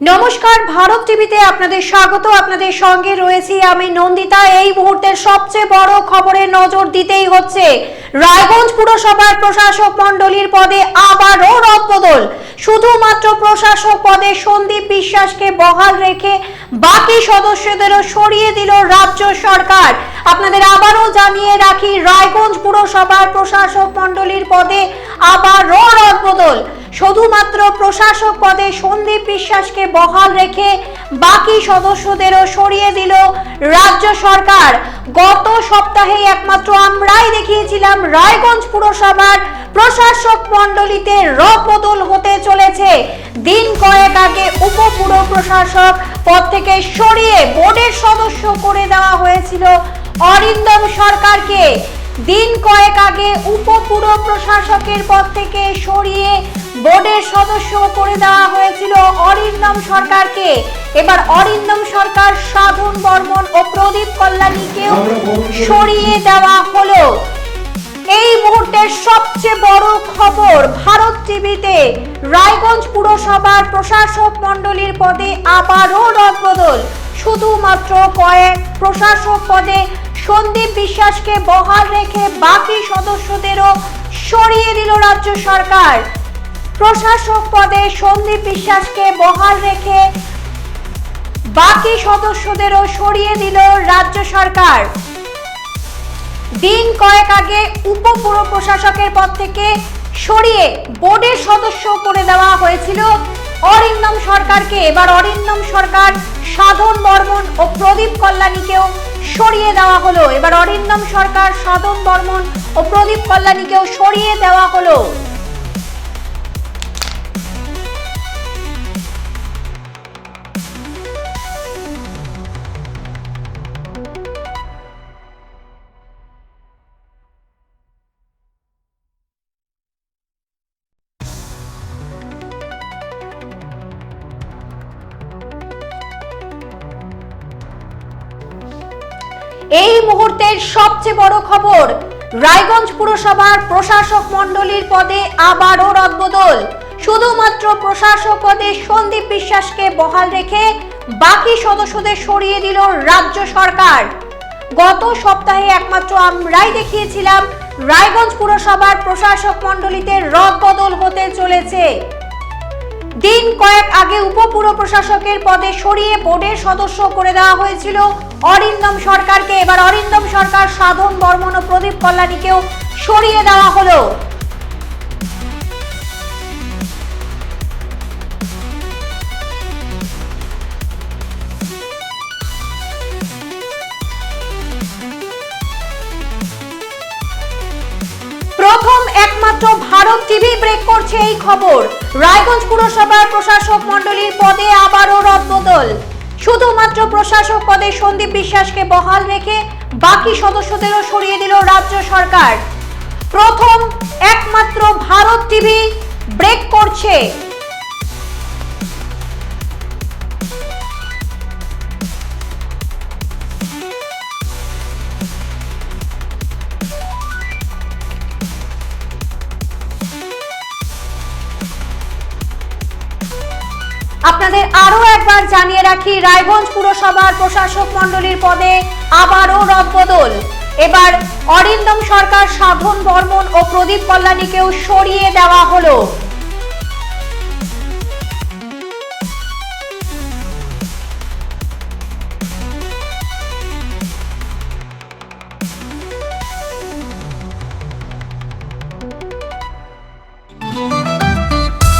নমস্কার, ভারত টিভিতে আপনাদের স্বাগত। আপনাদের সঙ্গে রয়েছি আমি নন্দিতা। এই মুহূর্তের সবচেয়ে বড় খবরে নজর দিতেই হচ্ছে রায়গঞ্জ পুরসভার প্রশাসক মণ্ডলীর পদে আবারও রদবদল। শুধুমাত্র প্রশাসক পদে সন্দীপ বিশ্বাসকে বহাল রেখে বাকি সদস্যদেরও সরিয়ে দিল রাজ্য সরকার। আপনাদের আবারও জানিয়ে রাখি, রায়গঞ্জ পুরসভার প্রশাসক মণ্ডলীর পদে আবারও রদবদল। শুধুমাত্র প্রশাসক পদে সন্দীপ বিশ্বাসকে বহাল রেখে বাকি সদস্যদেরও সরিয়ে দিল রাজ্য সরকার। গত সপ্তাহে একমাত্র আমরাই দেখিয়েছিলাম রায়গঞ্জ পুরসভার প্রশাসক মণ্ডলীতে রদবদল হতে চলেছে। দিন কয়েক আগে উপপুর প্রশাসক পদ থেকে সরিয়ে বোর্ডের সদস্য করে দেওয়া হয়েছিল অরিন্দম সরকারকে। দিন কয়েক আগে উপপুর প্রশাসকের পদ থেকে সরিয়ে বোর্ডের সদস্য করে দেওয়া হয়েছিল অরিন্দম সরকারকে। এবার অরিন্দম সরকার সাধন বর্মন ও প্রদীপ কল্যাণীকেও সরিয়ে দেওয়া হলো। এই মুহূর্তের সবচেয়ে বড় খবর ভারত টিভিতে রায়গঞ্জ পুরসভার প্রশাসক মণ্ডলীর পদে আবারও রদবদল। শুধুমাত্র কয়েক প্রশাসক পদে সন্দীপ বিশ্বাসকে বহাল রেখে বাকি সদস্যদেরও সরিয়ে দিল রাজ্য সরকার। প্রশাসক পদে সন্দীপ বিশ্বাসকে বহাল রেখে বাকি সদস্যদেরও সরিয়ে দিল রাজ্য সরকার। দিন কয়েক আগে উপপুর প্রশাসকের পদ থেকে সরিয়ে বোর্ডের সদস্য করে দেওয়া হয়েছিল অরিন্দম সরকারকে, এবার অরিন্দম সরকার সাধন, বর্মন ও প্রদীপ কল্যাণীকেও সরিয়ে দেওয়া হলো। এবার অরিন্দম সরকার সাধন, বর্মন ও প্রদীপ কল্যাণীকেও সরিয়ে দেওয়া হলো। এই মুহূর্তের সবচেয়ে বড় খবর, রায়গঞ্জ পুরসভার প্রশাসক মণ্ডলীর পদে আবারও রদবদল। শুধুমাত্র প্রশাসক পদে সন্দীপ বিশ্বাসকে বহাল রেখে বাকি সদস্যদের সরিয়ে দিল রাজ্য সরকার। গত সপ্তাহে একমাত্র আমরাই দেখিয়েছিলাম, রায়গঞ্জ পুরসভার প্রশাসক মণ্ডলীতে রদবদল হতে চলেছে। দিন কয়েক আগে উপপুর প্রশাসকের পদে সরিয়ে বোর্ডের সদস্য করে দেওয়া হয়েছিল। অরিন্দম সরকারকে এবার অরিন্দম সরকার সাধন বর্মন ও প্রদীপ কল্যাণীকেও সরিয়ে দেওয়া হলো। প্রথম একমাত্র ভারত টিভি ব্রেক করছে এই খবর। রায়গঞ্জ পুরসভার প্রশাসক মণ্ডলীর পদে আবারও রদবদল। শুধুমাত্র প্রশাসক পদে সন্দীপ বিশ্বাসকে বহাল রেখে বাকি সদস্যদেরও সরিয়ে দিল রাজ্য সরকার। প্রথম একমাত্র ভারত টিভি ব্রেক করছে আপনাদের আরও একবার জানিয়ে রাখি, রায়গঞ্জ পুরসভার প্রশাসক মণ্ডলীর পদে আবারও রদবদল। এবার অরিন্দম সরকার, সাধন বর্মন ও প্রদীপ কল্যাণীকেও সরিয়ে দেওয়া হলো।